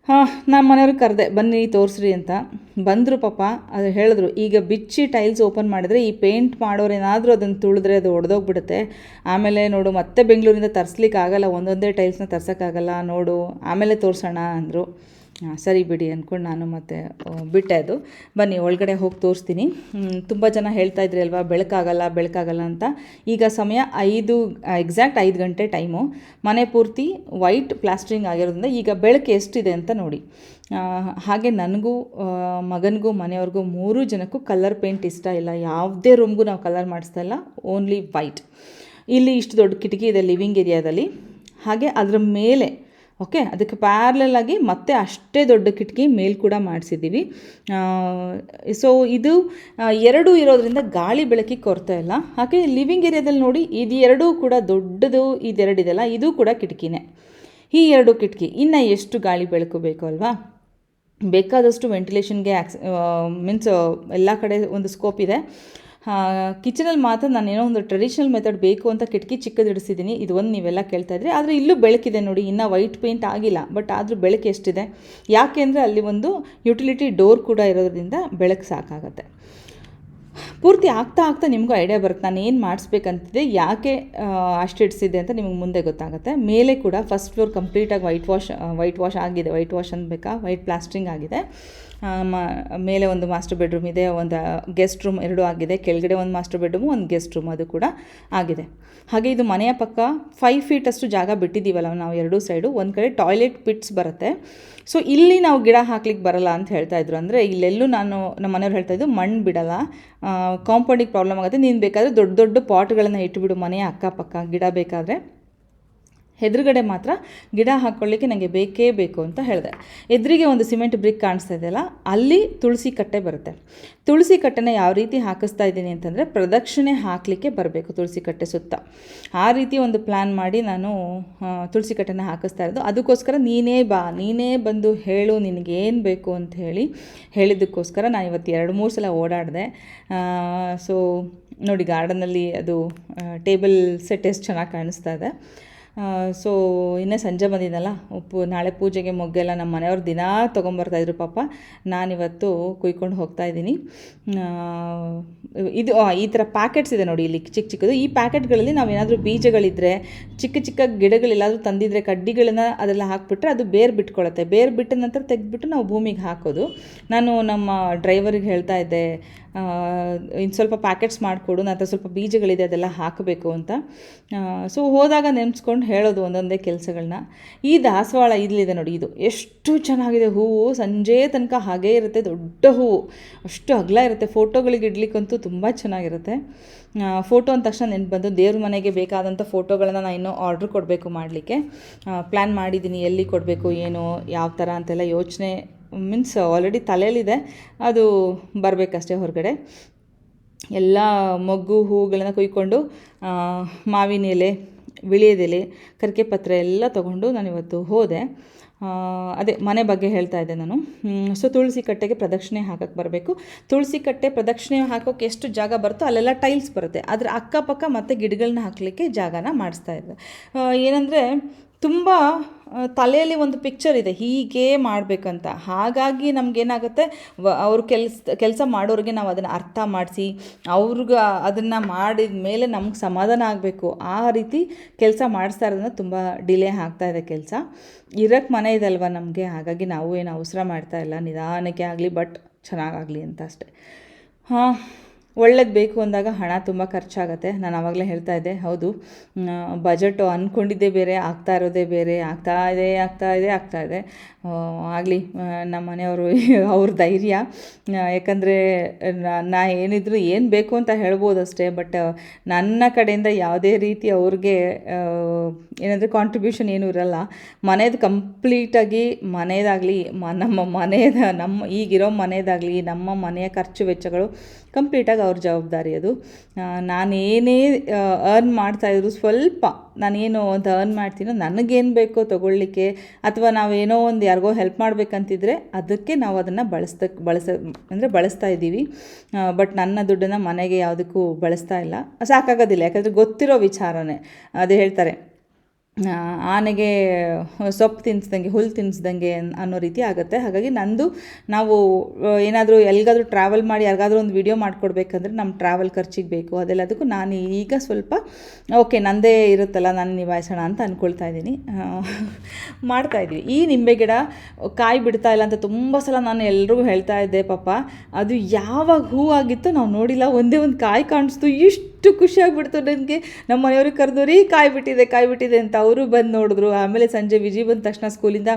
[SPEAKER 1] ಹಾಂ ನಮ್ಮ ಮನೆಯವ್ರಿಗೆ ಕರೆದೆ, ಬನ್ನಿ ತೋರಿಸ್ರಿ ಅಂತ. ಬಂದರು ಪಾಪ, ಅದು ಹೇಳಿದ್ರು, ಈಗ ಬಿಚ್ಚಿ ಟೈಲ್ಸ್ ಓಪನ್ ಮಾಡಿದ್ರೆ, ಈ ಪೇಂಟ್ ಮಾಡೋರು ಏನಾದರೂ ಅದನ್ನು ತುಳಿದ್ರೆ ಅದು ಒಡೆದೋಗ್ಬಿಡುತ್ತೆ. ಆಮೇಲೆ ನೋಡು, ಮತ್ತೆ ಬೆಂಗಳೂರಿಂದ ತರಿಸ್ಲಿಕ್ಕೆ ಆಗಲ್ಲ ಒಂದೊಂದೇ ಟೈಲ್ಸ್ನ ತರ್ಸೋಕ್ಕಾಗಲ್ಲ, ನೋಡು, ಆಮೇಲೆ ತೋರಿಸೋಣ ಅಂದರು. ಸರಿ ಬಿಡಿ ಅಂದ್ಕೊಂಡು ನಾನು ಮತ್ತೆ ಬಿಟ್ಟೆ ಅದು. ಬನ್ನಿ, ಒಳಗಡೆ ಹೋಗಿ ತೋರಿಸ್ತೀನಿ. ತುಂಬ ಜನ ಹೇಳ್ತಾ ಇದ್ರಿ ಅಲ್ವಾ, ಬೆಳಕಾಗಲ್ಲ ಬೆಳಕಾಗಲ್ಲ ಅಂತ. ಈಗ ಸಮಯ ಐದು ಎಕ್ಸಾಕ್ಟ್ ಐದು ಗಂಟೆ ಟೈಮು ಮನೆ ಪೂರ್ತಿ ವೈಟ್ ಪ್ಲಾಸ್ಟ್ರಿಂಗ್ ಆಗಿರೋದ್ರಿಂದ ಈಗ ಬೆಳಕು ಎಷ್ಟಿದೆ ಅಂತ ನೋಡಿ. ಹಾಗೆ ನನಗೂ ಮಗನಿಗೂ, ಮನೆಯವ್ರಿಗೂ ಮೂರು ಜನಕ್ಕೂ ಕಲರ್ ಪೇಂಟ್ ಇಷ್ಟ ಇಲ್ಲ. ಯಾವುದೇ ರೂಮ್ಗೂ ನಾವು ಕಲರ್ ಮಾಡಿಸ್ತಾ ಇಲ್ಲ ಓನ್ಲಿ ವೈಟ್ ಇಲ್ಲಿ ಇಷ್ಟು ದೊಡ್ಡ ಕಿಟಕಿ ಇದೆ ಲಿವಿಂಗ್ ಏರಿಯಾದಲ್ಲಿ ಹಾಗೆ ಅದರ ಮೇಲೆ ಓಕೆ? ಅದಕ್ಕೆ ಪ್ಯಾರ್ಲಲ್ ಆಗಿ ಮತ್ತೆ ಅಷ್ಟೇ ದೊಡ್ಡ ಕಿಟಕಿ ಮೇಲ್ ಕೂಡ ಮಾಡಿಸಿದ್ದೀವಿ. ಸೊ ಇದು ಎರಡು ಇರೋದ್ರಿಂದ ಗಾಳಿ ಬೆಳಕಿಗೆ ಕೊರತೆ ಇಲ್ಲ. ಹಾಗೆ ಲಿವಿಂಗ್ ಏರಿಯಾದಲ್ಲಿ ನೋಡಿ ಇದು ಎರಡೂ ಕೂಡ ದೊಡ್ಡದು ಇದೆರಡಿದೆಲ್ಲ ಇದು ಕೂಡ ಕಿಟಕಿನೇ. ಈ ಎರಡು ಕಿಟಕಿ, ಇನ್ನು ಎಷ್ಟು ಗಾಳಿ ಬೆಳಕು ಬೇಕು ಅಲ್ವಾ? ಬೇಕಾದಷ್ಟು ವೆಂಟಿಲೇಷನ್ಗೆ ಆಕ್ಸ್ ಮೀನ್ಸ್ ಎಲ್ಲ ಕಡೆ ಒಂದು ಸ್ಕೋಪ್ ಇದೆ. ಕಿಚನಲ್ಲಿ ಮಾತ್ರ ನಾನು ಏನೋ ಒಂದು ಟ್ರೆಡಿಷನಲ್ ಮೆಥಡ್ ಬೇಕು ಅಂತ ಕಿಟಕಿ ಚಿಕ್ಕದ ಇಡಿಸಿದ್ದೀನಿ. ಇದು ಒಂದು ನೀವೆಲ್ಲ ಕೇಳ್ತಾ ಇದ್ರಿ. ಆದರೆ ಇಲ್ಲೂ ಬೆಳಕಿದೆ ನೋಡಿ. ಇನ್ನೂ ವೈಟ್ ಪೇಂಟ್ ಆಗಿಲ್ಲ. ಬಟ್ ಆದರೂ ಬೆಳಕು ಎಷ್ಟಿದೆ? ಯಾಕೆಂದರೆ ಅಲ್ಲಿ ಒಂದು ಯುಟಿಲಿಟಿ ಡೋರ್ ಕೂಡ ಇರೋದ್ರಿಂದ ಬೆಳಕು ಸಾಕಾಗತ್ತೆ. ಪೂರ್ತಿ ಆಗ್ತಾ ಆಗ್ತಾ ನಿಮಗೂ ಐಡಿಯಾ ಬರುತ್ತೆ. ನಾನು ಏನು ಮಾಡಿಸ್ಬೇಕಂತಿದೆ? ಯಾಕೆ ಅಷ್ಟು ಇಡಿಸಿದೆ ಅಂತ ನಿಮಗೆ ಮುಂದೆ ಗೊತ್ತಾಗುತ್ತೆ. ಮೇಲೆ ಕೂಡ ಫಸ್ಟ್ ಫ್ಲೋರ್ ಕಂಪ್ಲೀಟಾಗಿ ವೈಟ್ ವಾಶ್ ವೈಟ್ ವಾಶ್ ಆಗಿದೆ. ವೈಟ್ ವಾಶ್ ಅನ್ಬೇಕಾ ವೈಟ್ ಪ್ಲಾಸ್ಟ್ರಿಂಗ್ ಆಗಿದೆ. ಮೇಲೆ ಒಂದು ಮಾಸ್ಟರ್ ಬೆಡ್ರೂಮ್ ಇದೆ, ಒಂದು ಗೆಸ್ಟ್ ರೂಮ್ ಎರಡೂ ಆಗಿದೆ. ಕೆಳಗಡೆ ಒಂದು ಮಾಸ್ಟರ್ ಬೆಡ್ರೂಮು, ಒಂದು ಗೆಸ್ಟ್ ರೂಮ್ ಅದು ಕೂಡ ಆಗಿದೆ. ಹಾಗೆ ಇದು ಮನೆಯ ಪಕ್ಕ ಫೈವ್ ಫೀಟಷ್ಟು ಜಾಗ ಬಿಟ್ಟಿದ್ದೀವಲ್ಲ ನಾವು ಎರಡೂ ಸೈಡು, ಒಂದು ಕಡೆ ಟಾಯ್ಲೆಟ್ ಪಿಟ್ಸ್ ಬರುತ್ತೆ. ಸೊ ಇಲ್ಲಿ ನಾವು ಗಿಡ ಹಾಕ್ಲಿಕ್ಕೆ ಬರಲ್ಲ ಅಂತ ಹೇಳ್ತಾ ಇದ್ರು. ಅಂದರೆ ಇಲ್ಲೆಲ್ಲೂ ನಾನು ನಮ್ಮ ಮನೆಯವ್ರು ಹೇಳ್ತಾ ಇದ್ದು ಮಣ್ಣು ಬಿಡಲ್ಲ ಕಾಂಪೌಂಡಿಗೆ ಪ್ರಾಬ್ಲಮ್ ಆಗುತ್ತೆ, ನೀನು ಬೇಕಾದರೆ ದೊಡ್ಡ ದೊಡ್ಡ ಪಾಟ್ಗಳನ್ನು ಇಟ್ಟುಬಿಡು ಮನೆಯ ಅಕ್ಕಪಕ್ಕ, ಗಿಡ ಬೇಕಾದರೆ. ಎದುರುಗಡೆ ಮಾತ್ರ ಗಿಡ ಹಾಕ್ಕೊಳ್ಳಿಕ್ಕೆ ನನಗೆ ಬೇಕೇ ಬೇಕು ಅಂತ ಹೇಳಿದೆ. ಎದುರಿಗೆ ಒಂದು ಸಿಮೆಂಟ್ ಬ್ರಿಕ್ ಕಾಣಿಸ್ತಾ ಇದೆಯಲ್ಲ, ಅಲ್ಲಿ ತುಳಸಿ ಕಟ್ಟೆ ಬರುತ್ತೆ. ತುಳಸಿ ಕಟ್ಟೆನ ಯಾವ ರೀತಿ ಹಾಕಿಸ್ತಾ ಇದ್ದೀನಿ ಅಂತಂದರೆ ಪ್ರದಕ್ಷಿಣೆ ಹಾಕಲಿಕ್ಕೆ ಬರಬೇಕು ತುಳಸಿ ಕಟ್ಟೆ ಸುತ್ತ. ಆ ರೀತಿ ಒಂದು ಪ್ಲ್ಯಾನ್ ಮಾಡಿ ನಾನು ತುಳಸಿ ಕಟ್ಟೆನ ಹಾಕಿಸ್ತಾ ಇರೋದು. ಅದಕ್ಕೋಸ್ಕರ ನೀನೇ ಬಾ, ನೀನೇ ಬಂದು ಹೇಳು ನಿನಗೇನು ಬೇಕು ಅಂತ ಹೇಳಿ ಹೇಳಿದ್ದಕ್ಕೋಸ್ಕರ ನಾನು ಇವತ್ತು ಎರಡು ಮೂರು ಸಲ ಓಡಾಡಿದೆ. ಸೊ ನೋಡಿ ಗಾರ್ಡನಲ್ಲಿ ಅದು ಟೇಬಲ್ ಸೆಟ್ ಎಷ್ಟು ಚೆನ್ನಾಗಿ ಕಾಣಿಸ್ತಾ ಇದೆ. ಸೊ ಇನ್ನೇ ಸಂಜೆ ಬಂದಿದ್ದಲ್ಲ ಉಪ್ಪು, ನಾಳೆ ಪೂಜೆಗೆ ಮೊಗ್ಗೆಲ್ಲ ನಮ್ಮ ಮನೆಯವ್ರು ದಿನಾ ತೊಗೊಂಬರ್ತಾಯಿದ್ರು ಪಾಪ. ನಾನಿವತ್ತು ಕುಯ್ಕೊಂಡು ಹೋಗ್ತಾ ಇದ್ದೀನಿ. ಇದು ಈ ಥರ ಪ್ಯಾಕೆಟ್ಸ್ ಇದೆ ನೋಡಿ ಇಲ್ಲಿ ಚಿಕ್ಕ ಚಿಕ್ಕದು. ಈ ಪ್ಯಾಕೆಟ್ಗಳಲ್ಲಿ ನಾವೇನಾದರೂ ಬೀಜಗಳಿದ್ದರೆ ಚಿಕ್ಕ ಚಿಕ್ಕ ಗಿಡಗಳೆಲ್ಲಾದರೂ ತಂದಿದ್ರೆ, ಕಡ್ಡಿಗಳನ್ನ ಅದೆಲ್ಲ ಹಾಕ್ಬಿಟ್ರೆ ಅದು ಬೇರು ಬಿಟ್ಕೊಳ್ಳುತ್ತೆ ಬೇರು ಬಿಟ್ಟ ನಂತರ ತೆಗೆದ್ಬಿಟ್ಟು ನಾವು ಭೂಮಿಗೆ ಹಾಕೋದು. ನಾನು ನಮ್ಮ ಡ್ರೈವರಿಗೆ ಹೇಳ್ತಾ ಇದ್ದೆ ಇನ್ನು ಸ್ವಲ್ಪ ಪ್ಯಾಕೆಟ್ಸ್ ಮಾಡಿಕೊಡು, ನಂತರ ಸ್ವಲ್ಪ ಬೀಜಗಳಿದೆ, ಅದೆಲ್ಲ ಹಾಕಬೇಕು ಅಂತ. ಸೊ ಹೋದಾಗ ನೆನೆಸ್ಕೊಂಡು ಹೇಳೋದು ಒಂದೊಂದೇ ಕೆಲಸಗಳನ್ನ ಈ ದಾಸವಾಳ ಇಲ್ಲಿದೆ ನೋಡಿ ಇದು. ಎಷ್ಟು ಚೆನ್ನಾಗಿದೆ ಹೂವು. ಸಂಜೆ ತನಕ ಹಾಗೇ ಇರುತ್ತೆ, ದೊಡ್ಡ ಹೂವು. ಅಷ್ಟು ಅಗಲ ಇರುತ್ತೆ. ಫೋಟೋಗಳಿಗೆ ಇಡ್ಲಿಕ್ಕಂತೂ ತುಂಬ ಚೆನ್ನಾಗಿರುತ್ತೆ. ಫೋಟೋ ಅಂದ ತಕ್ಷಣ ನೆನ್ಪು ಬಂದು ದೇವ್ರ ಮನೆಗೆ ಬೇಕಾದಂಥ ಫೋಟೋಗಳನ್ನು ನಾನು ಇನ್ನೂ ಆರ್ಡ್ರ್ ಕೊಡಬೇಕು ಮಾಡಲಿಕ್ಕೆ. ಪ್ಲ್ಯಾನ್ ಮಾಡಿದ್ದೀನಿ ಎಲ್ಲಿ ಕೊಡಬೇಕು, ಏನು, ಯಾವ ಥರ ಅಂತೆಲ್ಲ ಯೋಚನೆ ಮೀನ್ಸ್ ಆಲ್ರೆಡಿ ತಲೆಯಲ್ಲಿದೆ, ಅದು ಬರಬೇಕಷ್ಟೇ ಹೊರಗಡೆ. ಎಲ್ಲ ಮೊಗ್ಗು ಹೂಗಳನ್ನು ಕುಯ್ಕೊಂಡು ಮಾವಿನ ಎಲೆ ವಿಳಿಯದೆಲೆ ಕರಿಕೆ ಪತ್ರ ಎಲ್ಲ ನಾನು ನಾನಿವತ್ತು ಹೋದೆ. ಅದೇ ಮನೆ ಬಗ್ಗೆ ಹೇಳ್ತಾ ಇದ್ದೆ ನಾನು. ಸೊ ತುಳಸಿ ಕಟ್ಟೆಗೆ ಪ್ರದಕ್ಷಿಣೆ ಹಾಕಕ್ಕೆ ಬರಬೇಕು. ತುಳಸಿ ಕಟ್ಟೆ ಪ್ರದಕ್ಷಿಣೆ ಹಾಕೋಕ್ಕೆ ಎಷ್ಟು ಜಾಗ ಬರುತ್ತೋ ಅಲ್ಲೆಲ್ಲ ಟೈಲ್ಸ್ ಬರುತ್ತೆ. ಅದರ ಅಕ್ಕಪಕ್ಕ ಮತ್ತು ಗಿಡಗಳನ್ನ ಹಾಕಲಿಕ್ಕೆ ಜಾಗನ ಮಾಡಿಸ್ತಾ ಇದ್ದೆ. ಏನಂದರೆ ತುಂಬ ತಲೆಯಲ್ಲಿ ಒಂದು ಪಿಕ್ಚರ್ ಇದೆ, ಹೀಗೆ ಮಾಡಬೇಕಂತ. ಹಾಗಾಗಿ ನಮಗೇನಾಗುತ್ತೆ ಅವ್ರು ಕೆಲ್ಸ, ಕೆಲಸ ಮಾಡೋರಿಗೆ ನಾವು ಅದನ್ನು ಅರ್ಥ ಮಾಡಿಸಿ, ಅವ್ರಿಗೆ ಅದನ್ನು ಮಾಡಿದ ಮೇಲೆ ನಮ್ಗೆ ಸಮಾಧಾನ ಆಗಬೇಕು. ಆ ರೀತಿ ಕೆಲಸ ಮಾಡಿಸ್ತಾ ಇರೋದನ್ನ ತುಂಬ ಡಿಲೇ ಆಗ್ತಾ ಇದೆ ಕೆಲಸ. ಇರೋಕ್ಕೆ ಮನೆ ಇದಲ್ವ ನಮಗೆ? ಹಾಗಾಗಿ ನಾವು ಏನು ಅವಸರ ಮಾಡ್ತಾ ಇಲ್ಲ. ನಿಧಾನಕ್ಕೆ ಆಗಲಿ ಬಟ್ ಚೆನ್ನಾಗಾಗಲಿ ಅಂತ ಅಷ್ಟೆ. ಹಾಂ. ಒಳ್ಳೇದು ಬೇಕು ಅಂದಾಗ ಹಣ ತುಂಬ ಖರ್ಚಾಗತ್ತೆ. ನಾನು ಆವಾಗಲೇ ಹೇಳ್ತಾ ಇದ್ದೆ, ಹೌದು. ಬಜೆಟು ಅಂದ್ಕೊಂಡಿದ್ದೇ ಬೇರೆ, ಆಗ್ತಾ ಇರೋದೇ ಬೇರೆ, ಆಗ್ತಾ ಇದೆ ಆಗ್ತಾ ಇದೆ ಆಗ್ತಾ ಇದೆ. ಆಗಲಿ ನಮ್ಮ ಮನೆಯವರು *laughs* ಅವ್ರ ಧೈರ್ಯ. ಯಾಕಂದರೆ, ನಾ ಏನಿದ್ರು ಏನು ಬೇಕು ಅಂತ ಹೇಳ್ಬೋದು ಅಷ್ಟೇ, ಬಟ್, ನನ್ನ ಕಡೆಯಿಂದ ಯಾವುದೇ ರೀತಿ ಅವ್ರಿಗೆ ಏನಂದರೆ ಕಾಂಟ್ರಿಬ್ಯೂಷನ್ ಏನೂ ಇರಲ್ಲ. ಮನೇದು ಕಂಪ್ಲೀಟಾಗಿ ಮನೆಯದಾಗಲಿ ನಮ್ಮ ಮನೆಯದ ನಮ್ಮ ಈಗಿರೋ ಮನೆಯದಾಗಲಿ ನಮ್ಮ ಮನೆಯ ಖರ್ಚು ವೆಚ್ಚಗಳು ಕಂಪ್ಲೀಟಾಗಿ ಅವ್ರ ಜವಾಬ್ದಾರಿ ಅದು. ನಾನೇನೇ ಅರ್ನ್ ಮಾಡ್ತಾಯಿದ್ರು ಸ್ವಲ್ಪ ನಾನೇನು ಅಂತ ಅರ್ನ್ ಮಾಡ್ತೀನೋ ನನಗೇನು ಬೇಕೋ ತೊಗೊಳ್ಳಿಕ್ಕೆ ಅಥವಾ ನಾವೇನೋ ಒಂದು ಯಾರಿಗೋ ಹೆಲ್ಪ್ ಮಾಡಬೇಕಂತಿದ್ರೆ ಅದಕ್ಕೆ ನಾವು ಅದನ್ನು ಬಳಸ್ತಕ್ಕೆ ಬಳಸ, ಅಂದರೆ ಬಳಸ್ತಾ ಇದ್ದೀವಿ. ಬಟ್ ನನ್ನ ದುಡ್ಡನ್ನು ಮನೆಗೆ ಯಾವುದಕ್ಕೂ ಬಳಸ್ತಾ ಇಲ್ಲ. ಸಾಕಾಗೋದಿಲ್ಲ, ಯಾಕಂದರೆ ಗೊತ್ತಿರೋ ವಿಚಾರನೇ. ಅದು ಹೇಳ್ತಾರೆ ಆನೆಗೆ ಸೊಪ್ಪು ತಿನ್ನಿಸ್ದಂಗೆ ಹುಲ್ಲು ತಿನ್ನಿಸ್ದಂಗೆ ಅನ್ನೋ ರೀತಿ ಆಗುತ್ತೆ. ಹಾಗಾಗಿ ನಂದು ನಾವು ಏನಾದರೂ ಎಲ್ಲಿಗಾದ್ರೂ ಟ್ರಾವೆಲ್ ಮಾಡಿ ಯಾರಿಗಾದ್ರೂ ಒಂದು ವಿಡಿಯೋ ಮಾಡಿಕೊಡ್ಬೇಕಂದ್ರೆ ನಮ್ಮ ಟ್ರಾವೆಲ್ ಖರ್ಚಿಗೆ ಬೇಕು. ಅದೆಲ್ಲದಕ್ಕೂ ನಾನು ಈಗ ಸ್ವಲ್ಪ ಓಕೆ ನಂದೇ ಇರುತ್ತಲ್ಲ, ನಾನು ನಿಭಾಯಿಸೋಣ ಅಂತ ಅಂದ್ಕೊಳ್ತಾ ಇದ್ದೀನಿ. ಮಾಡ್ತಾ ಇದ್ದೀವಿ ಈ ನಿಂಬೆ ಗಿಡ ಕಾಯಿ ಬಿಡ್ತಾ ಇಲ್ಲ ಅಂತ ತುಂಬ ಸಲ ನಾನು ಎಲ್ರಿಗೂ ಹೇಳ್ತಾ ಇದ್ದೆ, ಪಾಪ, ಅದು ಯಾವಾಗ ಹೂವಾಗಿತ್ತು ನಾವು ನೋಡಿಲ್ಲ, ಒಂದೇ ಒಂದು ಕಾಯಿ ಕಾಣಿಸ್ತು, ಇಷ್ಟು ಖುಷಿಯಾಗ್ಬಿಡ್ತು ನನಗೆ ನಮ್ಮ ಮನೆಯವ್ರಿಗೆ ಕರೆದು, ರೀ ಕಾಯ್ಬಿಟ್ಟಿದೆ ಕಾಯ್ಬಿಟ್ಟಿದೆ ಕಾಯಿ ಬಿಟ್ಟಿದೆ ಅಂತ ಅವರು ಬಂದು ನೋಡಿದ್ರು. ಆಮೇಲೆ ಸಂಜೆ ವಿಜಿ ಬಂದ ತಕ್ಷಣ ಸ್ಕೂಲಿಂದ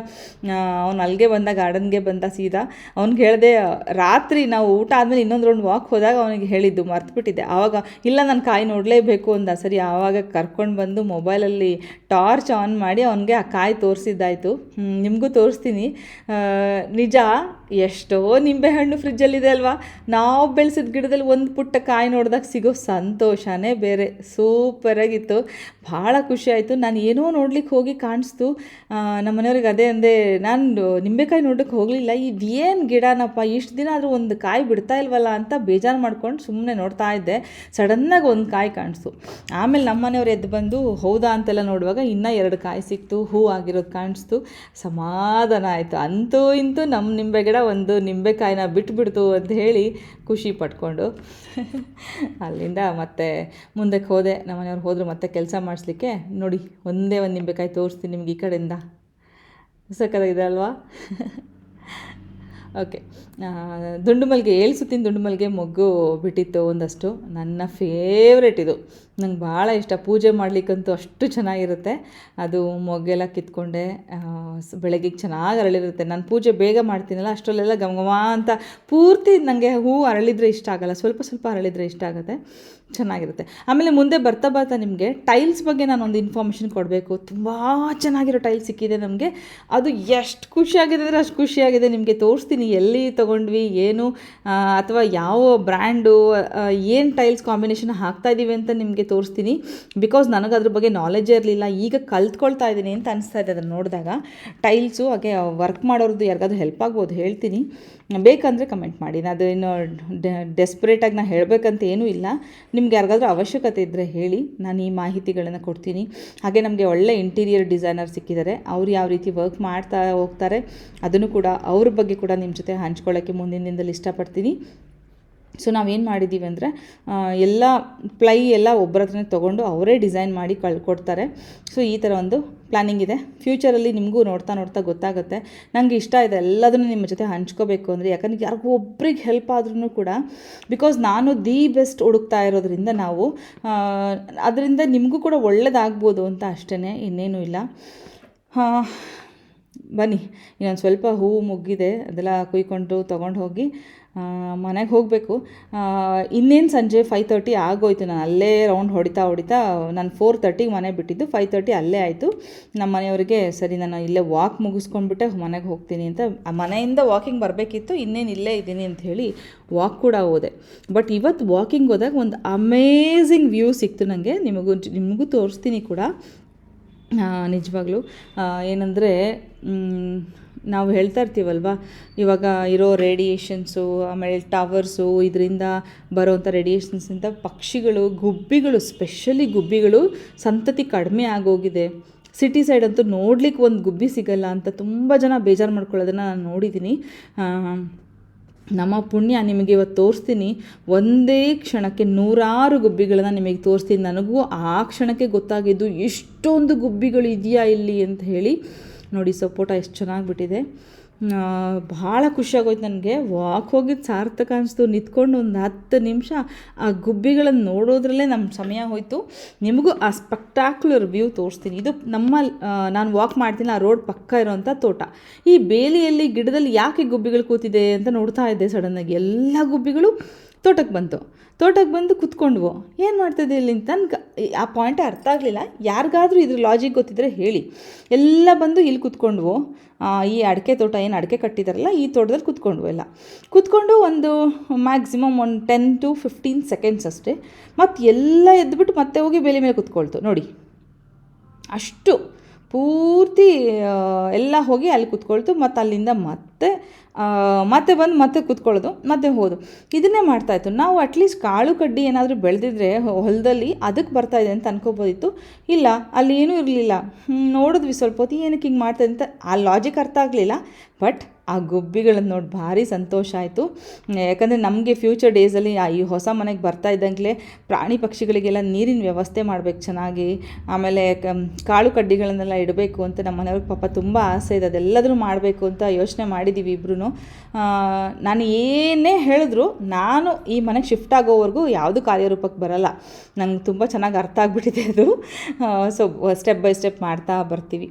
[SPEAKER 1] ಅವ್ನು ಅಲ್ಲಿಗೆ ಬಂದ, ಗಾರ್ಡನ್ಗೆ ಬಂದ ಸೀದಾ. ಅವ್ನಿಗೆ ಹೇಳಿದೆ, ರಾತ್ರಿ ನಾವು ಊಟ ಆದಮೇಲೆ ಇನ್ನೊಂದು ರೌಂಡ್ ವಾಕ್ ಹೋದಾಗ ಅವನಿಗೆ ಹೇಳಿದ್ದು, ಮರ್ತುಬಿಟ್ಟಿದ್ದೆ. ಆವಾಗ, ಇಲ್ಲ, ನಾನು ಕಾಯಿ ನೋಡಲೇಬೇಕು ಅಂದ. ಸರಿ, ಆವಾಗ ಕರ್ಕೊಂಡು ಬಂದು ಮೊಬೈಲಲ್ಲಿ ಟಾರ್ಚ್ ಆನ್ ಮಾಡಿ ಅವನಿಗೆ ಆ ಕಾಯಿ ತೋರಿಸಿದ್ದಾಯಿತು. ನಿಮಗೂ ತೋರಿಸ್ತೀನಿ. ನಿಜ ಎಷ್ಟೋ ನಿಂಬೆಹಣ್ಣು ಫ್ರಿಜ್ಜಲ್ಲಿದೆ ಅಲ್ವಾ? ನಾವು ಬೆಳೆಸಿದ ಗಿಡದಲ್ಲಿ ಒಂದು ಪುಟ್ಟ ಕಾಯಿ ನೋಡಿದಾಗ ಸಿಗೋ ಸಂತೋಷ ಸಂತೋಷನೇ ಬೇರೆ. ಸೂಪರಾಗಿತ್ತು ಭಾಳ ಖುಷಿ ಆಯಿತು. ನಾನು ಏನೋ ನೋಡ್ಲಿಕ್ಕೆ ಹೋಗಿ ಕಾಣಿಸ್ತು. ನಮ್ಮ ಮನೆಯವ್ರಿಗೆ ಅದೇ ಅಂದೆ, ನಾನು ನಿಂಬೆಕಾಯಿ ನೋಡೋಕ್ಕೆ ಹೋಗಲಿಲ್ಲ. ಇದು ಏನು ಗಿಡನಪ್ಪ, ಇಷ್ಟು ದಿನ ಆದರೂ ಒಂದು ಕಾಯಿ ಬಿಡ್ತಾ ಇಲ್ವಲ್ಲ ಅಂತ ಬೇಜಾರು ಮಾಡ್ಕೊಂಡು ಸುಮ್ಮನೆ ನೋಡ್ತಾ ಇದ್ದೆ. ಸಡನ್ನಾಗಿ ಒಂದು ಕಾಯಿ ಕಾಣಿಸ್ತು. ಆಮೇಲೆ ನಮ್ಮ ಮನೆಯವ್ರು ಎದ್ದು ಬಂದು, ಹೌದಾ? ಅಂತೆಲ್ಲ ನೋಡುವಾಗ ಇನ್ನೂ ಎರಡು ಕಾಯಿ ಸಿಕ್ತು. ಹೂ ಆಗಿರೋದು ಕಾಣಿಸ್ತು. ಸಮಾಧಾನ ಆಯಿತು. ಅಂತೂ ಇಂತೂ ನಮ್ಮ ನಿಂಬೆ ಗಿಡ ಒಂದು ನಿಂಬೆಕಾಯಿನ ಬಿಟ್ಬಿಡ್ತು ಅಂತ ಹೇಳಿ ಖುಷಿ ಪಟ್ಕೊಂಡು ಅಲ್ಲಿಂದ ಮತ್ತೆ ಮುಂದಕ್ಕೆ ಹೋದೆ. ನಮ್ಮ ಮನೆಯವ್ರು ಹೋದರು ಮತ್ತೆ ಕೆಲಸ ಮಾಡಿಸ್ಲಿಕ್ಕೆ. ನೋಡಿ, ಒಂದೇ ಒಂದು ನಿಂಬೆಕಾಯಿ ತೋರಿಸ್ತೀನಿ ನಿಮ್ಗೆ ಈ ಕಡೆಯಿಂದ. ಸಕ್ಕತ್ತಾಗಿದೆ ಅಲ್ವಾ? ಓಕೆ ದುಂಡು ಮಲ್ಲಿಗೆ ಏಳು ಸುತ್ತಿನ ದುಂಡು ಮಲ್ಲಿಗೆ ಮೊಗ್ಗು ಬಿಟ್ಟಿತ್ತು ಒಂದಷ್ಟು. ನನ್ನ ಫೇವ್ರೆಟ್ ಇದು. ನಂಗೆ ಭಾಳ ಇಷ್ಟ. ಪೂಜೆ ಮಾಡಲಿಕ್ಕಂತೂ ಅಷ್ಟು ಚೆನ್ನಾಗಿರುತ್ತೆ. ಅದು ಮೊಗ್ಗೆಲ್ಲ ಕಿತ್ಕೊಂಡೆ ಬೆಳಗ್ಗೆ ಚೆನ್ನಾಗಿ ಅರಳಿರುತ್ತೆ. ನಾನು ಪೂಜೆ ಬೇಗ ಮಾಡ್ತೀನಲ್ಲ, ಅಷ್ಟರಲ್ಲೆಲ್ಲ ಘಮ ಅಂತ ಪೂರ್ತಿ ನನಗೆ ಹೂವು ಅರಳಿದ್ರೆ ಇಷ್ಟ ಆಗಲ್ಲ. ಸ್ವಲ್ಪ ಸ್ವಲ್ಪ ಅರಳಿದ್ರೆ ಇಷ್ಟ ಆಗುತ್ತೆ. ಚೆನ್ನಾಗಿರುತ್ತೆ. ಆಮೇಲೆ ಮುಂದೆ ಬರ್ತಾ ಬರ್ತಾ ನಿಮಗೆ ಟೈಲ್ಸ್ ಬಗ್ಗೆ ನಾನು ಒಂದು ಇನ್ಫಾರ್ಮೇಷನ್ ಕೊಡಬೇಕು. ತುಂಬ ಚೆನ್ನಾಗಿರೋ ಟೈಲ್ಸ್ ಸಿಕ್ಕಿದೆ ನಮಗೆ. ಅದು ಎಷ್ಟು ಖುಷಿಯಾಗಿದೆ ಅಂದರೆ ಅಷ್ಟು ಖುಷಿಯಾಗಿದೆ ನಿಮಗೆ ತೋರಿಸ್ತೀನಿ ಎಲ್ಲಿ ತೊಗೊಂಡ್ವಿ, ಏನು ಅಥವಾ ಯಾವ ಬ್ರ್ಯಾಂಡು ಏನು ಟೈಲ್ಸ್ ಕಾಂಬಿನೇಷನ್ ಹಾಕ್ತಾ ಇದ್ದೀವಿ ಅಂತ ನಿಮಗೆ ತೋರಿಸ್ತೀನಿ. ಬಿಕಾಸ್ ನನಗೆ ಅದ್ರ ಬಗ್ಗೆ ನಾಲೆಜೇ ಇರಲಿಲ್ಲ. ಈಗ ಕಲ್ತ್ಕೊಳ್ತಾ ಇದ್ದೀನಿ ಅಂತ ಅನಿಸ್ತಾ ಇದೆ ಅದನ್ನು ನೋಡಿದಾಗ. ಟೈಲ್ಸು ಹಾಗೆ ವರ್ಕ್ ಮಾಡೋರದ್ದು ಯಾರಿಗಾದ್ರೂ ಹೆಲ್ಪ್ ಆಗ್ಬೋದು ಹೇಳ್ತೀನಿ. ಬೇಕಂದರೆ ಕಮೆಂಟ್ ಮಾಡಿ. ಅದು ಇನ್ನು ಡೆಸ್ಪರೇಟಾಗಿ ನಾನು ಹೇಳಬೇಕಂತ ಏನೂ ಇಲ್ಲ. ನಿಮ್ಗೆ ಯಾರಿಗಾದ್ರೂ ಅವಶ್ಯಕತೆ ಇದ್ದರೆ ಹೇಳಿ. ನಾನು ಈ ಮಾಹಿತಿಗಳನ್ನು ಕೊಡ್ತೀನಿ. ಹಾಗೆ ನಮಗೆ ಒಳ್ಳೆ ಇಂಟೀರಿಯರ್ ಡಿಸೈನರ್ ಸಿಕ್ಕಿದ್ದಾರೆ ಅವ್ರು ಯಾವ ರೀತಿ ವರ್ಕ್ ಮಾಡ್ತಾ ಹೋಗ್ತಾರೆ, ಅದನ್ನು ಕೂಡ ಅವ್ರ ಬಗ್ಗೆ ಕೂಡ ನಿಮ್ಮ ಜೊತೆ ಹಂಚ್ಕೊಳ್ಳೋಕ್ಕೆ ಮುಂದಿನ ದಿನದಲ್ಲಿ ಇಷ್ಟಪಡ್ತೀನಿ. ಸೊ ನಾವೇನು ಮಾಡಿದ್ದೀವಿ ಅಂದರೆ ಎಲ್ಲ ಪ್ಲೈ ಎಲ್ಲ ಒಬ್ಬರ ಹತ್ರನೇ ತೊಗೊಂಡು ಅವರೇ ಡಿಸೈನ್ ಮಾಡಿ ಕಳ್ಕೊಡ್ತಾರೆ. ಸೊ ಈ ಥರ ಒಂದು ಪ್ಲ್ಯಾನಿಂಗ್ ಇದೆ. ಫ್ಯೂಚರಲ್ಲಿ ನಿಮಗೂ ನೋಡ್ತಾ ನೋಡ್ತಾ ಗೊತ್ತಾಗುತ್ತೆ. ನನಗೆ ಇಷ್ಟ ಇದೆ ಎಲ್ಲದನ್ನು ನಿಮ್ಮ ಜೊತೆ ಹಂಚ್ಕೋಬೇಕು ಅಂದರೆ, ಯಾಕಂದರೆ ಯಾರಿಗೂ ಒಬ್ರಿಗೆ ಹೆಲ್ಪ್ ಆದ್ರೂ ಕೂಡ ಬಿಕಾಸ್ ನಾನು ದಿ ಬೆಸ್ಟ್ ಹುಡುಕ್ತಾ ಇರೋದ್ರಿಂದ ನಾವು ಅದರಿಂದ ನಿಮಗೂ ಕೂಡ ಒಳ್ಳೇದಾಗ್ಬೋದು ಅಂತ ಅಷ್ಟೇ ಇನ್ನೇನೂ ಇಲ್ಲ. ಬನ್ನಿ, ಇನ್ನೊಂದು ಸ್ವಲ್ಪ ಹೂವು ಮುಗ್ಗಿದೆ, ಅದೆಲ್ಲ ಕುಯ್ಕೊಂಡು ತೊಗೊಂಡು ಹೋಗಿ ಮನೆಗೆ ಹೋಗಬೇಕು. ಇನ್ನೇನು ಸಂಜೆ ಫೈವ್ ತರ್ಟಿ ಆಗೋಯ್ತು. ನಾನು ಅಲ್ಲೇ ರೌಂಡ್ ಹೊಡಿತಾ ಹೊಡಿತಾ, ನಾನು ಫೋರ್ ತರ್ಟಿಗೆ ಮನೆ ಬಿಟ್ಟಿದ್ದು. ಫೈವ್ ತರ್ಟಿ ಅಲ್ಲೇ ಆಯಿತು. ನಮ್ಮ ಮನೆಯವರಿಗೆ, ಸರಿ, ನಾನು ಇಲ್ಲೇ ವಾಕ್ ಮುಗಿಸ್ಕೊಂಡ್ಬಿಟ್ಟೆ, ಮನೆಗೆ ಹೋಗ್ತೀನಿ ಅಂತ. ಮನೆಯಿಂದ ವಾಕಿಂಗ್ ಬರಬೇಕಿತ್ತು. ಇನ್ನೇನು ಇಲ್ಲೇ ಇದ್ದೀನಿ ಅಂತ ಹೇಳಿ ವಾಕ್ ಕೂಡ ಹೋದೆ. ಬಟ್ ಇವತ್ತು ವಾಕಿಂಗ್ ಹೋದಾಗ ಒಂದು ಅಮೇಝಿಂಗ್ ವ್ಯೂ ಸಿಕ್ತು ನನಗೆ ನಿಮಗೂ ನಿಮಗೂ ತೋರಿಸ್ತೀನಿ ಕೂಡ. ನಿಜವಾಗ್ಲೂ. ಏನಂದರೆ ನಾವು ಹೇಳ್ತಾ ಇರ್ತೀವಲ್ವ? ಇವಾಗ ಇರೋ ರೇಡಿಯೇಷನ್ಸು ಆಮೇಲೆ ಟವರ್ಸು ಇದರಿಂದ ಬರೋವಂಥ ರೇಡಿಯೇಷನ್ಸಿಂದ ಪಕ್ಷಿಗಳು, ಗುಬ್ಬಿಗಳು ಸ್ಪೆಷಲಿ ಗುಬ್ಬಿಗಳು ಸಂತತಿ ಕಡಿಮೆ ಆಗೋಗಿದೆ. ಸಿಟಿ ಸೈಡ್ ಅಂತೂ ನೋಡ್ಲಿಕ್ಕೆ ಒಂದು ಗುಬ್ಬಿ ಸಿಗಲ್ಲ ಅಂತ ತುಂಬ ಜನ ಬೇಜಾರು ಮಾಡ್ಕೊಳ್ಳೋದನ್ನು ನಾನು ನೋಡಿದ್ದೀನಿ ನಮ್ಮ ಪುಣ್ಯ ನಿಮಗೆ ಇವತ್ತು ತೋರಿಸ್ತೀನಿ. ಒಂದೇ ಕ್ಷಣಕ್ಕೆ ನೂರಾರು ಗುಬ್ಬಿಗಳನ್ನು ನಿಮಗೆ ತೋರಿಸ್ತೀನಿ. ನನಗೂ ಆ ಕ್ಷಣಕ್ಕೆ ಗೊತ್ತಾಗಿದ್ದು ಎಷ್ಟೊಂದು ಗುಬ್ಬಿಗಳು ಇದೆಯಾ ಇಲ್ಲಿ ಅಂತ ಹೇಳಿ ನೋಡಿ, ಸಪೋಟ ಎಷ್ಟು ಚೆನ್ನಾಗಿ ಬಿಟ್ಟಿದೆ ಭಾಳ ಖುಷಿಯಾಗೋಯ್ತು ನನಗೆ. ವಾಕ್ ಹೋಗಿದ್ದು ಸಾರ್ಥಕ ಅನಿಸ್ತು. ನಿಂತ್ಕೊಂಡು ಒಂದು ಹತ್ತು ನಿಮಿಷ ಆ ಗುಬ್ಬಿಗಳನ್ನು ನೋಡೋದ್ರಲ್ಲೇ ನಮ್ಮ ಸಮಯ ಹೋಯಿತು. ನಿಮಗೂ ಆ ಸ್ಪೆಕ್ಟಾಕ್ಯುಲರ್ ವ್ಯೂ ತೋರಿಸ್ತೀನಿ. ಇದು ನಮ್ಮ ನಾನು ವಾಕ್ ಮಾಡ್ತೀನಿ, ಆ ರೋಡ್ ಪಕ್ಕ ಇರೋವಂಥ ತೋಟ. ಈ ಬೇಲಿಯಲ್ಲಿ, ಗಿಡದಲ್ಲಿ ಯಾಕೆ ಗುಬ್ಬಿಗಳು ಕೂತಿದೆ ಅಂತ ನೋಡ್ತಾ ಇದ್ದೆ ಸಡನ್ನಾಗಿ. ಎಲ್ಲ ಗುಬ್ಬಿಗಳು ತೋಟಕ್ಕೆ ಬಂತು. ತೋಟಕ್ಕೆ ಬಂದು ಕುತ್ಕೊಂಡ್ವು? ಏನು ಮಾಡ್ತದೆ ಇಲ್ಲಿ ಆ ಪಾಯಿಂಟ್ ಅರ್ಥ ಆಗಲಿಲ್ಲ. ಯಾರಿಗಾದರೂ ಇದ್ರ ಲಾಜಿಕ್ ಗೊತ್ತಿದ್ರೆ ಹೇಳಿ. ಎಲ್ಲ ಬಂದು ಇಲ್ಲಿ ಕುತ್ಕೊಂಡ್ವು? ಈ ಅಡಿಕೆ ತೋಟ ಏನು ಅಡಿಕೆ ಕಟ್ಟಿದಾರಲ್ಲ, ಈ ತೋಟದಲ್ಲಿ ಕುತ್ಕೊಂಡ್ವು ಎಲ್ಲ? ಕುತ್ಕೊಂಡು ಒಂದು ಮ್ಯಾಕ್ಸಿಮಮ್ ಒಂದು ಟೆನ್ ಟು ಫಿಫ್ಟೀನ್ ಸೆಕೆಂಡ್ಸ್ ಅಷ್ಟೇ. ಮತ್ತು ಎಲ್ಲ ಎದ್ಬಿಟ್ಟು ಮತ್ತೆ ಹೋಗಿ ಬೇಲಿ ಮೇಲೆ ಕುತ್ಕೊಳ್ತು. ನೋಡಿ. ಅಷ್ಟು ಪೂರ್ತಿ ಎಲ್ಲ ಹೋಗಿ ಅಲ್ಲಿ ಕುತ್ಕೊಳ್ತು. ಮತ್ತು ಅಲ್ಲಿಂದ ಮತ್ತೆ ಆ, ಮತ್ತೆ ಬಂದು ಮತ್ತೆ ಕುತ್ಕೊಳ್ಳೋದು ಮತ್ತೆ ಹೋದು. ಇದನ್ನೇ ಮಾಡ್ತಾಯಿತ್ತು ನಾವು ಅಟ್ಲೀಸ್ಟ್ ಕಾಳು ಕಡ್ಡಿ ಏನಾದರೂ ಬೆಳೆದಿದ್ರೆ ಹೊಲದಲ್ಲಿ ಅದಕ್ಕೆ ಬರ್ತಾ ಇದೆ ಅಂತ ಅನ್ಕೋಬೋದಿತ್ತು. ಇಲ್ಲ ಅಲ್ಲಿ ಏನೂ ಇರಲಿಲ್ಲ. ನೋಡಿದ್ವಿ ಸ್ವಲ್ಪ ಹೊತ್ತು ಏನಕ್ಕೆ ಹಿಂಗೆ ಮಾಡ್ತಾ ಅಂತ ಆ ಲಾಜಿಕ್ ಅರ್ಥ ಆಗಲಿಲ್ಲ. ಬಟ್ ಆ ಗುಬ್ಬಿಗಳನ್ನು ನೋಡಿ ಭಾರಿ ಸಂತೋಷ ಆಯಿತು. ಯಾಕಂದರೆ ನಮಗೆ ಫ್ಯೂಚರ್ ಡೇಸಲ್ಲಿ ಈ ಹೊಸ ಮನೆಗೆ ಬರ್ತಾ ಇದ್ದಂಗೆ ಪ್ರಾಣಿ ಪಕ್ಷಿಗಳಿಗೆಲ್ಲ ನೀರಿನ ವ್ಯವಸ್ಥೆ ಮಾಡಬೇಕು ಚೆನ್ನಾಗಿ. ಆಮೇಲೆ ಕಾಳು ಕಡ್ಡಿಗಳನ್ನೆಲ್ಲ ಇಡಬೇಕು ಅಂತ ನಮ್ಮ ಮನೆಯವ್ರಿಗೆ ಪಾಪ ತುಂಬ ಆಸೆ ಇದೆ. ಅದೆಲ್ಲದರೂ ಮಾಡಬೇಕು ಅಂತ ಯೋಚನೆ ಮಾಡಿದ್ದೀವಿ ಇಬ್ರು ನಾನು ಏನೇ ಹೇಳಿದ್ರು ನಾನು ಈ ಮನೆಗೆ ಶಿಫ್ಟ್ ಆಗೋವರೆಗೂ ಯಾವುದು ಕಾರ್ಯರೂಪಕ್ಕೆ ಬರಲ್ಲ. ನಂಗೆ ತುಂಬ ಚೆನ್ನಾಗಿ ಅರ್ಥ ಆಗಿಬಿಟ್ಟಿದೆ ಅದು. ಸೊ ಸ್ಟೆಪ್ ಬೈ ಸ್ಟೆಪ್ ಮಾಡ್ತಾ ಬರ್ತೀವಿ.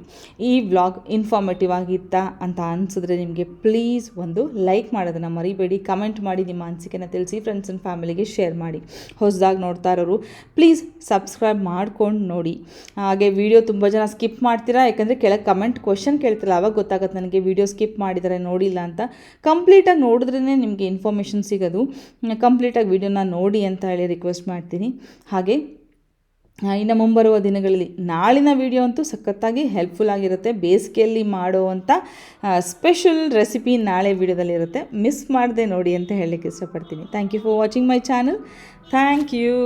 [SPEAKER 1] ಈ ವ್ಲಾಗ್ ಇನ್ಫಾರ್ಮೇಟಿವ್ ಆಗಿತ್ತಾ ಅಂತ ಅನಿಸಿದ್ರೆ ನಿಮಗೆ ಪ್ಲೀಸ್ ಒಂದು ಲೈಕ್ ಮಾಡೋದನ್ನು ಮರಿಬೇಡಿ. ಕಮೆಂಟ್ ಮಾಡಿ ನಿಮ್ಮ ಅನಿಸಿಕೆನ ತಿಳಿಸಿ ಫ್ರೆಂಡ್ಸ್ ಆ್ಯಂಡ್ ಫ್ಯಾಮಿಲಿಗೆ ಶೇರ್ ಮಾಡಿ. ಹೊಸದಾಗಿ ನೋಡ್ತಾ ಇರೋರು ಪ್ಲೀಸ್ ಸಬ್ಸ್ಕ್ರೈಬ್ ಮಾಡ್ಕೊಂಡು ನೋಡಿ. ಹಾಗೆ ವಿಡಿಯೋ ತುಂಬ ಜನ ಸ್ಕಿಪ್ ಮಾಡ್ತೀರಾ? ಯಾಕಂದರೆ ಕೆಳಗೆ ಕಮೆಂಟ್ ಕ್ವಶನ್ ಕೇಳ್ತಿರಲ್ಲ, ಅವಾಗ ಗೊತ್ತಾಗುತ್ತೆ ನನಗೆ ವಿಡಿಯೋ ಸ್ಕಿಪ್ ಮಾಡಿದ್ದಾರೆ ನೋಡಿಲ್ಲ ಅಂತ. ಕಂಪ್ಲೀಟಾಗಿ ನೋಡಿದ್ರೇ ನಿಮಗೆ ಇನ್ಫಾರ್ಮೇಷನ್ ಸಿಗೋದು. ಕಂಪ್ಲೀಟಾಗಿ ವಿಡಿಯೋನ ನೋಡಿ ಅಂತ ಹೇಳಿ ರಿಕ್ವೆಸ್ಟ್ ಮಾಡ್ತೀನಿ. ಹಾಗೆ ಇನ್ನು ಮುಂಬರುವ ದಿನಗಳಲ್ಲಿ ನಾಳಿನ ವೀಡಿಯೋ ಅಂತೂ ಸಖತ್ತಾಗಿ ಹೆಲ್ಪ್ಫುಲ್ ಆಗಿರುತ್ತೆ. ಬೇಸಿಗೆಯಲ್ಲಿ ಮಾಡುವಂಥ ಸ್ಪೆಷಲ್ ರೆಸಿಪಿ ನಾಳೆ ವಿಡಿಯೋದಲ್ಲಿರುತ್ತೆ ಮಿಸ್ ಮಾಡದೆ ನೋಡಿ ಅಂತ ಹೇಳಲಿಕ್ಕೆ ಇಷ್ಟಪಡ್ತೀನಿ. Thank you for watching my channel thank you